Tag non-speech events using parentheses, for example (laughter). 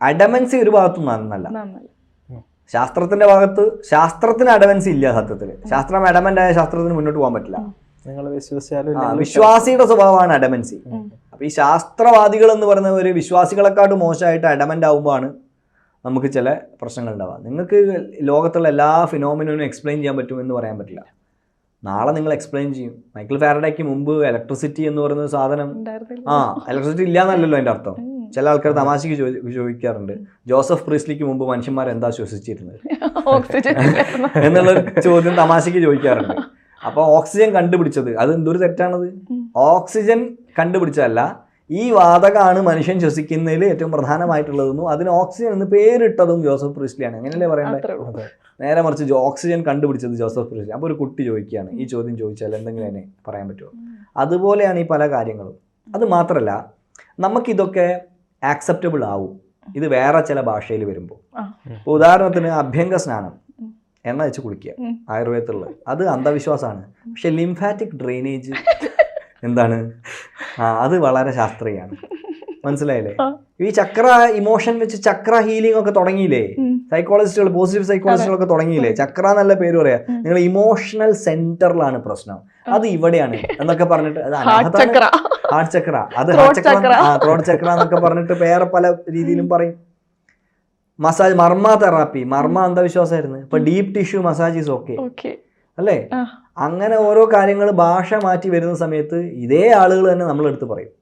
അഡമൻസി ഒരു ഭാഗത്തും നന്നല്ല. ശാസ്ത്രത്തിന്റെ ഭാഗത്ത് ശാസ്ത്രത്തിന് അഡമൻസി ഇല്ല സത്യത്തിൽ ശാസ്ത്രം അഡമന്റ് ആയ ശാസ്ത്രത്തിന് മുന്നോട്ട് പോകാൻ പറ്റില്ല. നിങ്ങൾ വിശ്വസിച്ചാലും വിശ്വാസിയുടെ സ്വഭാവമാണ് അഡമൻസി. അപ്പൊ ഈ ശാസ്ത്രവാദികൾ എന്ന് ഒരു വിശ്വാസികളെക്കാട്ടും മോശമായിട്ട് അഡമന്റ് ആവുമ്പോഴാണ് നമുക്ക് ചില പ്രശ്നങ്ങൾ ഉണ്ടാവുക. നിങ്ങൾക്ക് ലോകത്തുള്ള എല്ലാ ഫിനോമിനും എക്സ്പ്ലെയിൻ ചെയ്യാൻ പറ്റും എന്ന് പറയാൻ പറ്റില്ല. നാളെ നിങ്ങൾ എക്സ്പ്ലെയിൻ ചെയ്യും. മൈക്കിൾ ഫാരഡയ്ക്ക് മുമ്പ് ഇലക്ട്രിസിറ്റി എന്ന് പറയുന്ന സാധനം ഉണ്ടായിരുന്നില്ല. ആ ഇലക്ട്രിസിറ്റി ഇല്ല എന്നല്ലല്ലോ അതിന്റെ അർത്ഥം. ചില ആൾക്കാർ തമാശക്ക് ചോദിക്കാറുണ്ട്. ജോസഫ് പ്രീസ്ലിക്ക് മുമ്പ് മനുഷ്യന്മാർ എന്താ ശ്വസിച്ചിരുന്നത്. (laughs) (laughs) എന്നുള്ള ചോദ്യം തമാശക്ക് ചോദിക്കാറുണ്ട്. അപ്പൊ ഓക്സിജൻ കണ്ടുപിടിച്ചത് അത് എന്തൊരു തെറ്റാണത്? ഓക്സിജൻ കണ്ടുപിടിച്ചതല്ല ഈ വാതകമാണ് മനുഷ്യൻ ശ്വസിക്കുന്നതിൽ ഏറ്റവും പ്രധാനമായിട്ടുള്ളതെന്നും അതിന് ഓക്സിജൻ എന്ന് പേരിട്ടതും ജോസഫ് പ്രിസ്ലിയാണ്. അങ്ങനെയല്ലേ പറയേണ്ടത്? നേരെ മറിച്ച് ഓക്സിജൻ കണ്ടുപിടിച്ചത് ജോസഫ് പ്രിസ്ലി അപ്പോൾ ഒരു കുട്ടി ചോദിക്കുകയാണ് ഈ ചോദ്യം ചോദിച്ചാൽ എന്തെങ്കിലും എന്നെ പറയാൻ പറ്റുമോ? അതുപോലെയാണ് ഈ പല കാര്യങ്ങളും. അത് മാത്രമല്ല നമുക്കിതൊക്കെ ആക്സെപ്റ്റബിൾ ആവും. ഇത് വേറെ ചില ഭാഷയിൽ വരുമ്പോൾ ഇപ്പോൾ ഉദാഹരണത്തിന് അഭ്യംഗ സ്നാനം. എണ്ണ വെച്ച് കുളിക്കുക. ആയുർവേദത്തിലുള്ള. അത് അന്ധവിശ്വാസമാണ്. പക്ഷെ ലിംഫാറ്റിക് ഡ്രെയിനേജ് എന്താണ്? ആ അത് വളരെ ശാസ്ത്രീയമാണ് മനസ്സിലായില്ലേ? ഈ ചക്ര ഇമോഷൻ വെച്ച് ചക്ര ഹീലിംഗ് ഒക്കെ തുടങ്ങിയില്ലേ? സൈക്കോളജിസ്റ്റുകൾ പോസിറ്റീവ് സൈക്കോളജിസ്റ്റുകളൊക്കെ തുടങ്ങിയില്ലേ? ചക്ര എന്നല്ല പേര് പറയാ. നിങ്ങൾ ഇമോഷണൽ സെന്ററിലാണ് പ്രശ്നം. അത് ഇവിടെയാണ് എന്നൊക്കെ പറഞ്ഞിട്ട് അത് ഹാർട്ട് ചക്ര. അത് ഹാർട്ട് ചക്ര ത്രോട്ട് ചക്ര എന്നൊക്കെ പറഞ്ഞിട്ട് വേറെ പല രീതിയിലും പറയും. Massage marma therapy. മർമ്മ അന്ധവിശ്വാസമായിരുന്നു. ഇപ്പൊ deep tissue massage is okay അല്ലേ? അങ്ങനെ ഓരോ കാര്യങ്ങൾ ഭാഷ മാറ്റി വരുന്ന സമയത്ത് ഇതേ ആളുകൾ തന്നെ നമ്മളെടുത്ത് പറയും.